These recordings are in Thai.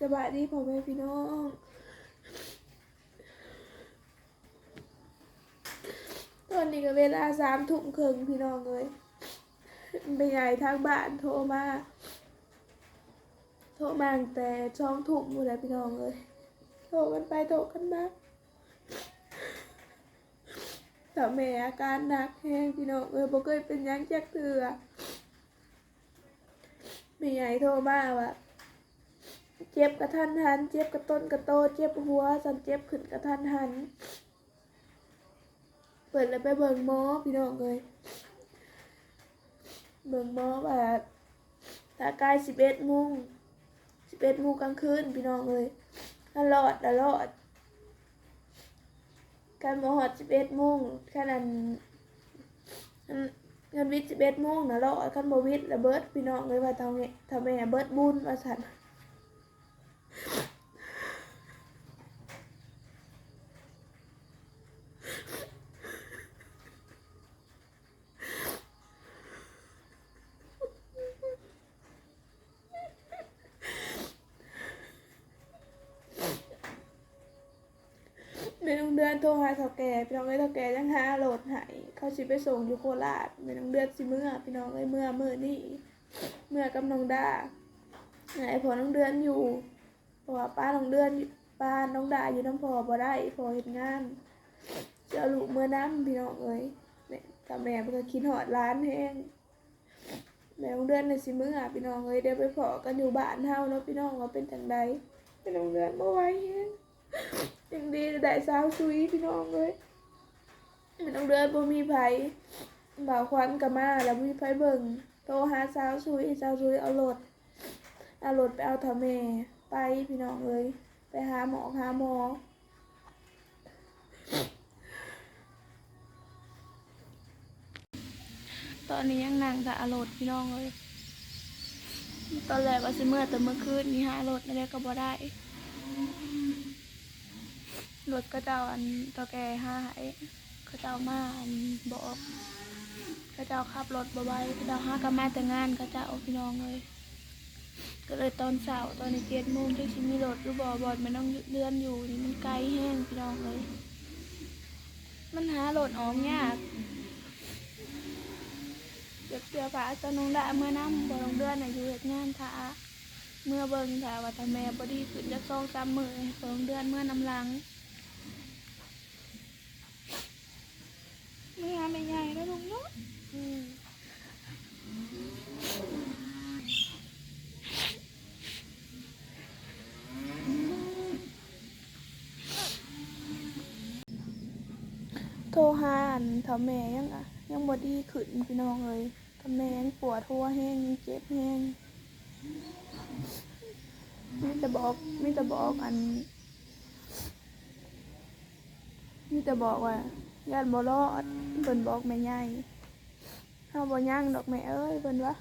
สบายดีพ่อแม่พี่น้องตอนนี้ก็เวลาสามทุ่มครึ่งพี่น้องเลยไปใหญ่ทางบ้านโทรมา โทรมาตั้งแต่ช่องทุ่มหมดแล้วพี่น้องเลยโทรกันไปโทรกันมาแต่แม่อาการหนักแห้งพี่น้องเอ้ยบ่เคยเป็นยังจักเถื่อแม่ใหญ่โทรมาว่า เจ็บกระทันหัน เจ็บกระต้นกระโต เจ็บหัวสันเจ็บขึ้นกระทันหัน เปิดแล้วไปเบิ่งหมอพี่น้องเลยเบิ่งหมอว่าถ้ากายสิบเอ็ดโมงสิบเอ็ดโมงกลางคืนพี่น้องเลยตลอดตลอดการหมอหอดสิบเอ็ดโมงแค่นั้นเงินวิทย์สิบเอ็ดโมงนะรอดคันบวิทย์ระเบิดพี่น้องเลยว่าทำไงทำไมเบิดบุญว่าสัน เดือนโทรหาเฒ่าแก่พี่น้องเอ้ยเฒ่าแก่ยังหาโหลดให้เขาสิไปส่งอยู่โคราชแม่น้องเดือนสิเมื่อพี่น้องเอ้ยเมื่อเมื้อนี้เมื่อกับน้องดาไอ้พอน้องเดือนอยู่เพราะว่าป้าน้องเดือนป้าน้องดาอยู่น้ำพอบ่ได้พอเฮ็ดงานจะเอาลูกเมื่อน้ำพี่น้องเอ้ยแม่ถ้าแม่เพิ่นก็คิดฮอดร้านแฮงแม่น้องเดือนน่ะสิเมื่อพี่น้องเอ้ยเดี๋ยวไปพอกันอยู่บ้านเฮาเนาะพี่น้องว่าเป็นจังใดแม่น้องเดือนบ่ไหวแฮงยัง ได้สาวซุยพี่น้องเลยมันต้องเดินบ่มีไผบ่าวควันกับมาแล้วมีไผเบิ่งโทรหาสาวซุยสาวซุยเอารถเอารถไปเอาทาแม่ไปพี่น้องเลยไปหาหมอหาหมอตอนนี้ยังนั่งแต่เอารถพี่น้องเลยตอนแรกว่าสิเมื่อแต่เมื่อคืนนี้หารถไม่ได้ก็บ่ได้ รถก็เจ้าอันตอแกห้าหายเขาเจ้ามาอันบอกเขาเจ้าขับรถบ่ไวเขาเจ้าห้ากับมาแต่งานเขาเจ้าพี่น้องเลย ก็เลยตอนเสาร์ตอนนี้เจ็ดโมงที่ชิมีรถอยู่บ่อบอดมันต้องเลื่อนอยู่นี่มันไกลแห้งพี่น้องเลย มันหารถออกยากเดี๋ยวเสื้อผ้าจะนองได้เมื่อน้ำบ่ลงเดือนน่ะอยู่เหตุงานท่าเมื่อเบิ่งท่าว่าทำแม่บ่ดีขึ้นจะซองสามมือบ่งเดือนเมื่อน้ำหลัง ไม่งานไม่ใหญ่แล้วลุงเนาะอืมโทรหาอันท่าแม่ยังอะ ยังบอดีขึ้นพี่น้องเลยท่าแม่ยังปวดหัวแห้งยังเจ็บแห้งมีแต่บอกมีแต่บอกอันมีแต่บอกว่า ญาติบ่รอดเพิ่นบอกแม่ใหญ่เฮาบ่ย่างดอกแม่เอ้ยเพิ่นว่า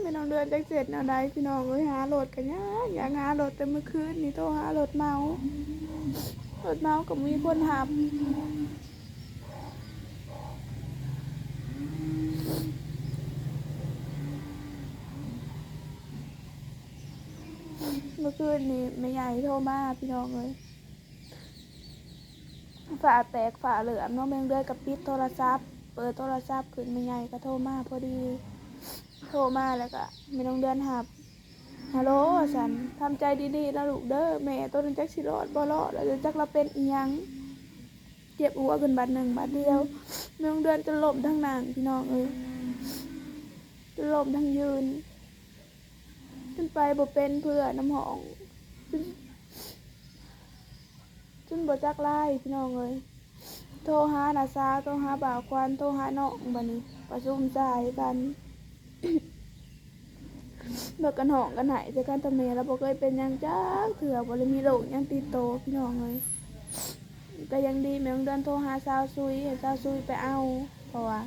แม่น้องเดือนจักเสร็จแนวใดพี่น้องเอ้ยหารถกันยากอยากหารถแต่เมื่อคืนนี่โตหารถเมารถเมาก็มีคนหับ มื่อคืนนี่แม่ใหญ่โทรมาพี่น้องเอ้ยฝาแตกฝาเหลือมน้องแมงเดือยกับปิดโทรศัพท์ เปิดโทรศัพท์ขึ้นแม่ใหญ่ก็โทรมาพอดี โทรมาแล้วก็ไม่ต้องเดือนหับฮัลโหลฉันทำใจดีๆนะลูกเด้อแม่ตัวนึงจักสิรอดบ่รอดแล้วจักเราเป็นอีหยังเจ็บหัวขึ้นบัดหนึ่งบัดเดียวไม่ต้องเดือนจะล้มทั้งนางพี่น้องเอ้ยจะล้มทั้งยืน ขึ้นไปบ่เป็นเพื่อน้ำหองจนจนบ่จักไล่พี่น้องเอ้ยโทรหานาซาโทรหาบ่าวควันโทรหาน้องบัดนี้ประชุมใจกันเบิกกันหองกันไหายจากการทำเมแล้วบ่เคยเป็นยังจ้าเถื่อบ่เลยมีโรคยังติดโตพี่น้องเลยก็ยังดีแม่งเดือนโทรหาสาวซุยให้สาวซุยไปเอาเพราะว่า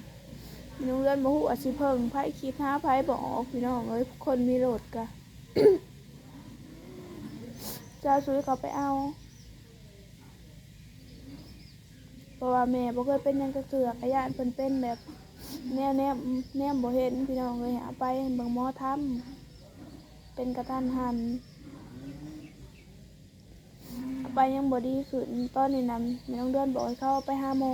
แม่งเดือนบ่ฮู้อาสิเพิ่งไผคิดห้าไผบ่ออกพี่น้องเอ้ยคนมีโรคกะสาวซุยเขาไปเอา เพราะว่าแม่บ่เคยเป็นยังจักเถื่อกะย่านเพิ่นเป็นแบบ แนวแนมแนมบ่เห็นพี่น้องเลยเอาไปเบิ่งหมอทำเป็นกระทันหันไปยังบ่ดีขึ้นตอนนี้นำไม่ต้องเดือนบอกให้เข้าไปหาหมอ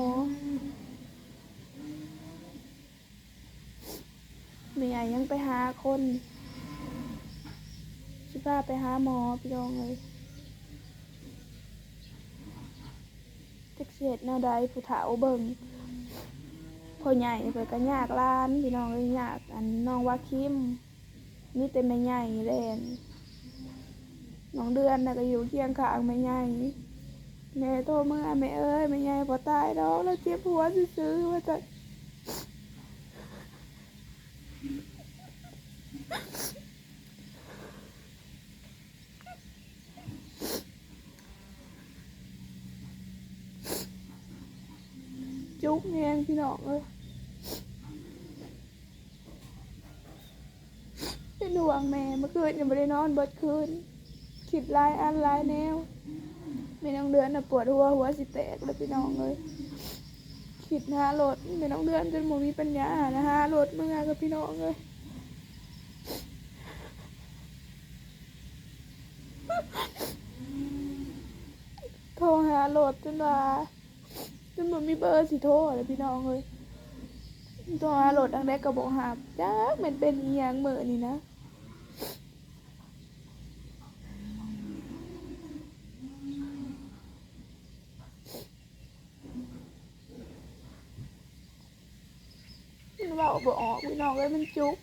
เมีไอ้ยังไปหาคนสิพาไปหาหมอพี่น้องเลยจักเสียดแนวใดผู้เฒ่าเบิ่งพ่อใหญ่เพิ่นก็ยากล้านพี่น้องเลยยากอันน้องว่าคิมมีแต่แม่ใหญ่แลนน้องเดือนน่ะก็อยู่เคียงข้างแม่ใหญ่แม่โทรมาแม่เอ้ยแม่ใหญ่บ่ตายดอกแล้วเจ็บหัวซื่อๆว่าจะ จุกแยงพี่น้องเอ้ยเป็นห่วงแม่เมื่อคืนยังไม่ได้นอนเบิดคืนคิดลายอันลายแนวไม่น้องเดือนน่ะปวดหัวหัวสิแตกเลยพี่น้องเลยคิดหารถไม่น้องเดือนจนหมมีปัญญานะฮะรถเมื่อกับพี่น้องเลยโทรหารถจนว่า จนหมมีเบอร์สิโทรเลยพี่น้องเลยโทรหารถอังได้กระบอกหาบจ้าเหมือนเป็นอีหยังเหมือนี่นะมันเบาบ่ออกพี่น้องเลยมันจุก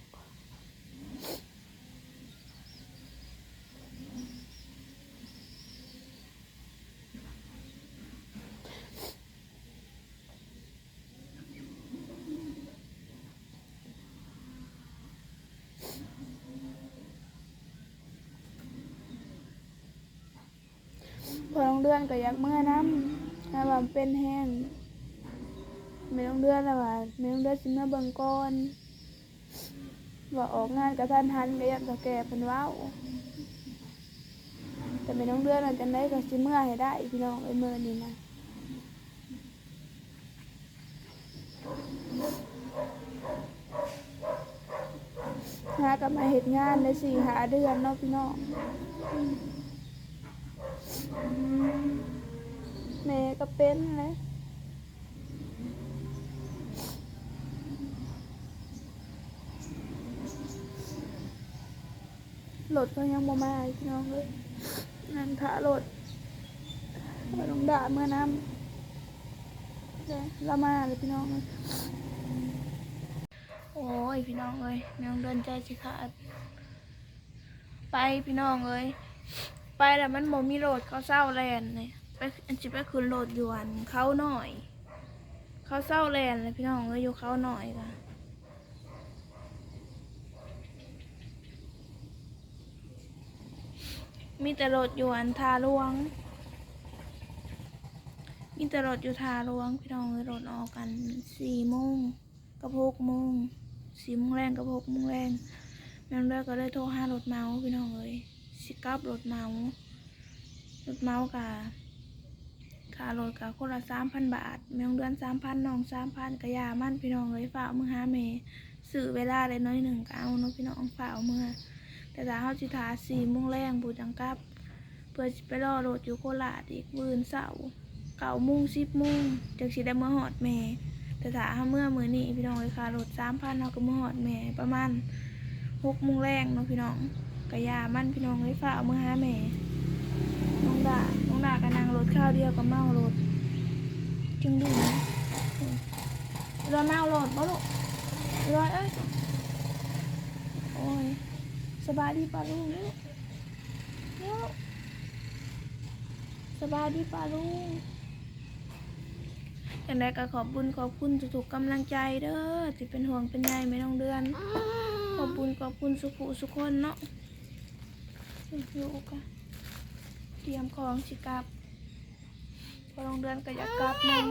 พอน้องเดือนก็อยากเมื่อน้ำถ้าว่ามเป็นแห้งไม่ต้องเดือนแล้วว่าไม่ต้องเดือนสิมาเบิ่งก่อนว่าออกงานกับท่านทันก็อยากจะแก่เป็นว้าวแต่ไม่ต้องเดือนอาจจะได้ก็สิเมื่อให้ได้พี่น้องไอ้เมื่อนี้นะหากลับมาเหตุงานในสี่หาเดือนเนาะพี่น้อง แม่ก็เป็นเลยรถก็ยังบ่มาอีกพี่น้องเลยนั่นถ่ารถไปลงด่าเมื่อน้ำเด้ละมาเลยพี่น้องเลยโอ้ยพี่น้องเลยแมงเดินใจสิขาดไปพี่น้องเลย ไปแล้วมันบ่มีรถเขาเศร้าแลนเลยไปอันจิไปขึ้นรถอยู่อันเขาหน่อย เขาเศร้าแลนเลยพี่น้องเลยอยู่เขาหน่อยค่ะมีแต่รถอยู่อันทาลวง มีแต่รถอยู่ทาลวง พี่น้องเลยรถออกกันสี่โมงกับหกโมงสี่โมงแรงกับหกโมงแรงแม่เลือกก็เลยโทรหารถเมาพี่น้องเลย สิกลับรถเมารถเมากับค่ารถกับคนละสามพันบาทแม่งเดือนสามพันน้องสามพันกระยามั่นพี่น้องเลยฝ่ามือหาเมสื่อเวลาได้น้อยหนึ่งก็เอาเนาะพี่น้องฝ่ามือแต่ถ้าเขาจิทาสี่โมงแรงบูจังกับ เพื่อไปรอรถอยู่โคราชอีกมื่นเสาเก้าโมงสิบโมงจังสิได้เมื่อหอดแม่แต่ถ้าเมื่อมือนี้พี่น้องเลยค่ะรถสามพันเขาก็เมื่อหอดแม่ประมาณหกโมงแรงเนาะพี่น้อง กะยามันพี่น้องเลยฝาเอามือหาแม่น้องดาน้องดากับนางรถข้าวเดียวกับเมารถจึงดูนะรอเมารถบ่ลูกรอยเอ้ยโอ้ยสบายดีป่ะลุงเนี่ยสบายดีป่ะลุงอย่างไรก็ขอบบุญขอบคุณทุกๆกำลังใจเด้อที่เป็นห่วงเป็นใยไม่ต้องเดือน ขอบบุญขอบคุณสุขุสุขคนเนาะ อยู่กันเตรียมของสิกลับ พอลงเดือนก็อยากกลับมัน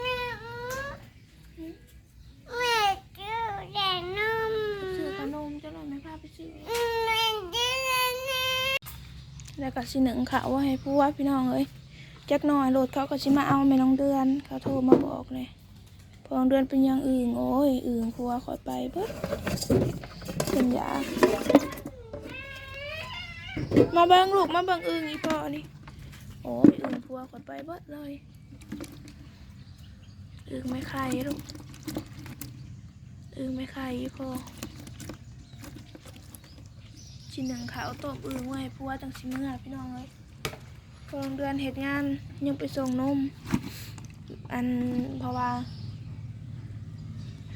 แม่ชื่อแต่นมซื้อขนมจะหน่อยไหมพาไปซื้อแล้วก็สิหนึ่งเขาว่าให้ผู้ว่าพี่น้องเอ้ยจักหน่อยโหลดเขาก็สิมาเอาแม่น้องเดือนเขาโทรมาบอกเลยพพองเดือนเป็นอยังอื่นโอ้ยอื่นพัวคอยไปเบิดเป็นยา มาเบิ่งลูกมาเบิ่งอื่นอีพ่อนี่โอ้ยอื่นพัวคอยไปเบิดเลยอึ่งไม่ไข่ลูกอึ่งไม่ไข่อีพ่อชิ้นหนึ่งขาวต้มอึ่งไว้พัวจังสิเมื่อพี่น้องเลยพองเดือนเหตุงานยังไปส่งนม อันเพราะว่า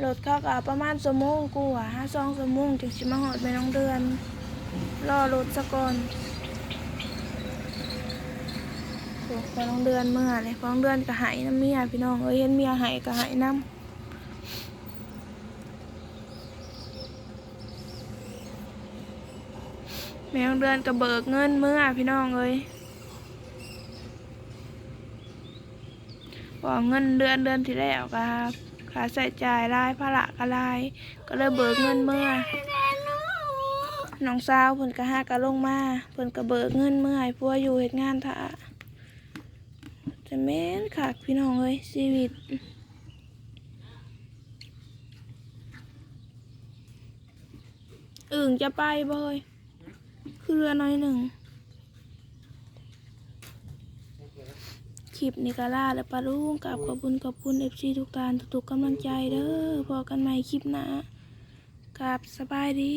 รถเขาก็ประมาณสมงกูอะห้าสองสมงถึงสิมาหอดไปน้องเดือน รอรถซะก่อนโอ้พอน้องเดือนเมื่อเลยพอน้องเดือนก็หายน้ำเมียพี่น้องเอ้ยเห็นเมียหายก็หายน้ำแม่องเดือนก็เบิกเงินเมื่อพี่น้องเอ้ยว่าเงินเดือนเดือนที่แล้วก็ค่าใช้จ่ายรายภาระก็ราย ก็เลยเบิกเงินเมื่อ น้องสาวเพิ่นก็หาก็ลงมาเพิ่นก็เบิกเงินเมื่อให้พัวอยู่เฮ็ดงานท่าจะแม่นคักพี่น้องเอ้ยชีวิตอึ่งจะไปบ่เอ้ยคือเรือน้อยหนึ่งคลิปนี้ก็ล่าและปลาลุงกับขอบคุณขอบคุณเอฟซีทุกท่านทุกๆกำลังใจเด้อพอกันใหม่คลิปหน้ากับสบายดี